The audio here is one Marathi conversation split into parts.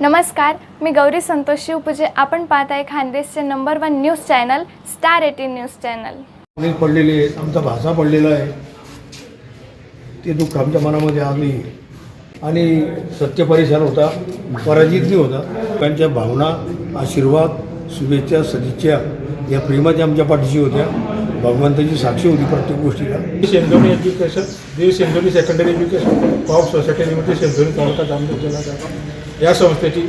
नमस्कार मी गौरी संतोष शिवपूजे. आपण पाहत आहे खानदेशचे number one news channel star eighteen news channel पडलेले आहेत आमचा भाषा पडलेला आहे. ते दुःख आमच्या मनामध्ये आली आणि सत्य परिसर होता पराजित होता. त्यांच्या भावना आशीर्वाद शुभेच्छा सदिच्छा या प्रेमाच्या आमच्या पाठीशी होत्या. भगवंताची साक्षी होती प्रत्येक गोष्टीला. शेंदोनी एज्युकेशन देव Shendurni secondary education co-op society limited Shendurni taluka Jamner जिल्हा. या संस्थेची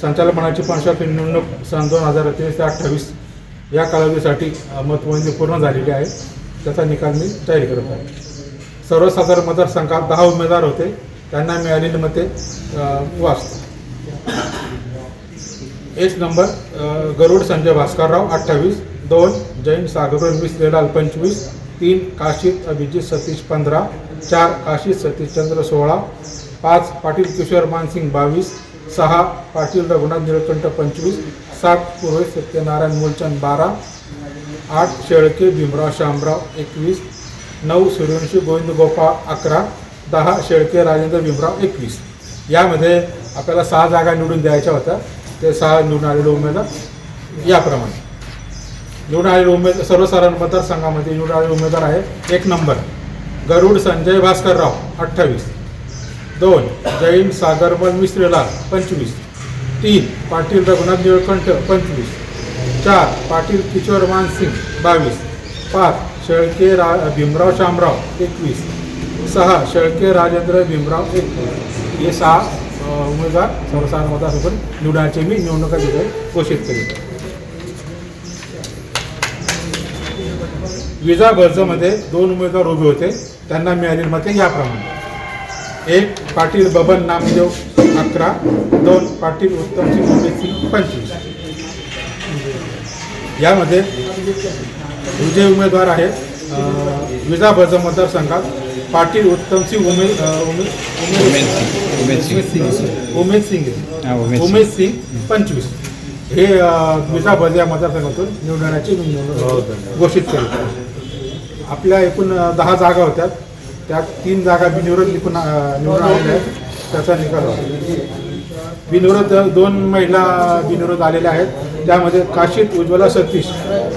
संचालकपणाची पंचायत निवडणूक सन दोन हजार तेवीस ते अठ्ठावीस या कालावधीसाठी मतमोजणी पूर्ण झालेली आहे. त्याचा निकाल मी जाहीर करत आहे. सर्वसाधारण मतदारसंघात दहा उमेदवार होते. त्यांना मिळालेली मते अ, वाचतो. एक नंबर गरुड संजय भास्करराव अठ्ठावीस दोन जैन सागरोन वीस लेलाल पंचवीस तीन काशीत अभिजित सतीश पंधरा चार काशीत सतीश चंद्र सोळा पाच पाटील किशोर मानसिंग बावीस सहा पाटील रघुनाथ निळकंठ पंचवीस सात पुरोहित सत्यनारायण मूलचंद बारा आठ शेळके भीमराव शामराव एकवीस नऊ सूर्यवंशी गोविंद गोपाळ अकरा दहा शेळके राजेंद्र भीमराव एकवीस. यामध्ये आपल्याला सहा जागा निवडून द्यायच्या होत्या. ते सहा निवडून आलेले उमेदवार याप्रमाणे. निवडून आलेले उमेदवार सर्वसाधारण मतदारसंघामध्ये निवडून आलेले उमेदवार आहे एक नंबर गरुड संजय भास्करराव अठ्ठावीस. दोन जैन सागरबल मिश्रेलाल पंचवीस. तीन पाटील रघुनाथ निळकंठ पंचवीस. चार पाटील किशोर मानसिंग बावीस. पाच शेळके रा भीमराव शामराव एकवीस. सहा शेळके राजेंद्र भीमराव एकवीस. हे सहा उमेदवार सर्वसाधारण मतदारसंघ निवडण्याचे मी निवडणुका अधिकारी घोषित केले विजा गर्जमध्ये दोन उमेदवार उभे होते. त्यांना मिळालेली मते याप्रमाणे. एक पाटील बबन नामदेव अकरा. दोन पाटील उत्तमसिंह उमेदसिंग पंचवीस. यामध्ये जे उमेदवार आहेत अं, विजा बर्ज मतदारसंघात पाटील उत्तमसिंह उमेद उमेद सिंग. उमेद सिंग हा, उमेद सिंग. पंचवीस. हे विजा बर्ज या मतदारसंघातून निवडण्याची घोषित केली. आपल्या एकूण दहा जागा होत्या. त्या तीन जागा बिनविरोध निघून निवडून आलेल्या आहेत. त्याचा निकाल बिनविरोध दोन महिला बिनविरोध आलेल्या आहेत. त्यामध्ये काशीत उज्ज्वला सतीश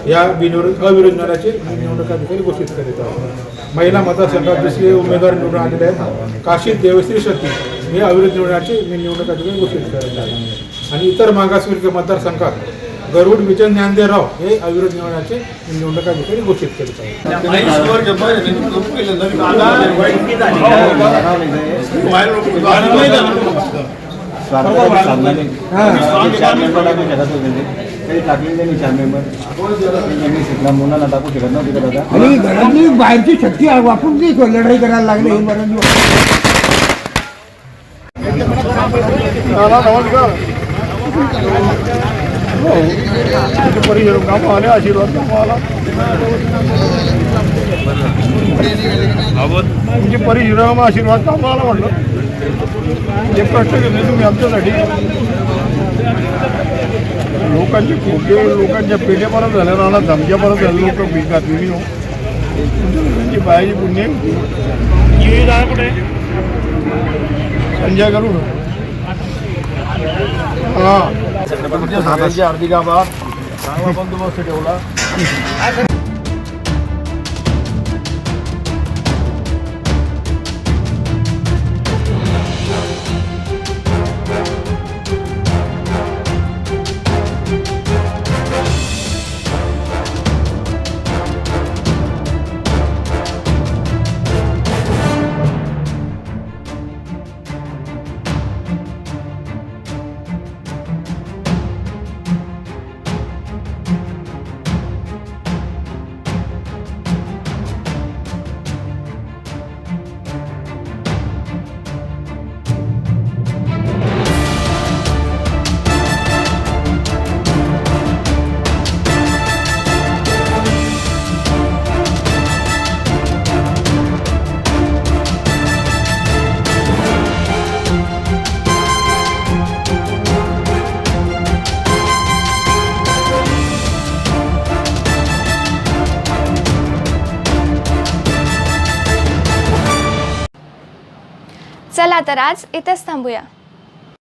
या बिनविरोध अविरोध निवडाचे निवडणूक अधिकारी घोषित करीत आहोत. महिला मतदारसंघात दुसरे उमेदवार निवडून आलेले आहेत. काशीत देवश्री सतीश हे अविरोध निवडण्याची मी निवडणूक अधिकारी घोषित करत आहे आणि इतर मागासवर्गीय मतदारसंघात गरुड विजय ज्ञानदेवराव हे अविरोध निवडण्याचे मी निवडणूक अधिकारी घोषित करीत आहे चार मेंबर टाकू शकत होते ते काही टाकले त्यांनी चार मेंबर त्यांनी शिकला मुलांना टाकू शकत नव्हते का दादा आणि घरातली बाहेरची शक्ती वापरून ती लढाई करायला लागली हे बरं परिसर कामं आले आशीर्वाद कामं आला तुमची परिश्रम आशीर्वाद कामं आला म्हटलं जे कष्ट घेतले तुम्ही आमच्यासाठी. लोकांचे खोके लोकांच्या पेट्या परत झाल्या राहणार धमक्या परत झाले लोक भिकात विनी हो. बायाची पुण्य. कुठे? संजय करू हां. तुमच्या साताची हार्दिक आभार चांगला बंदोबस्त ठेवला चला तर आज इथेच थांबूया.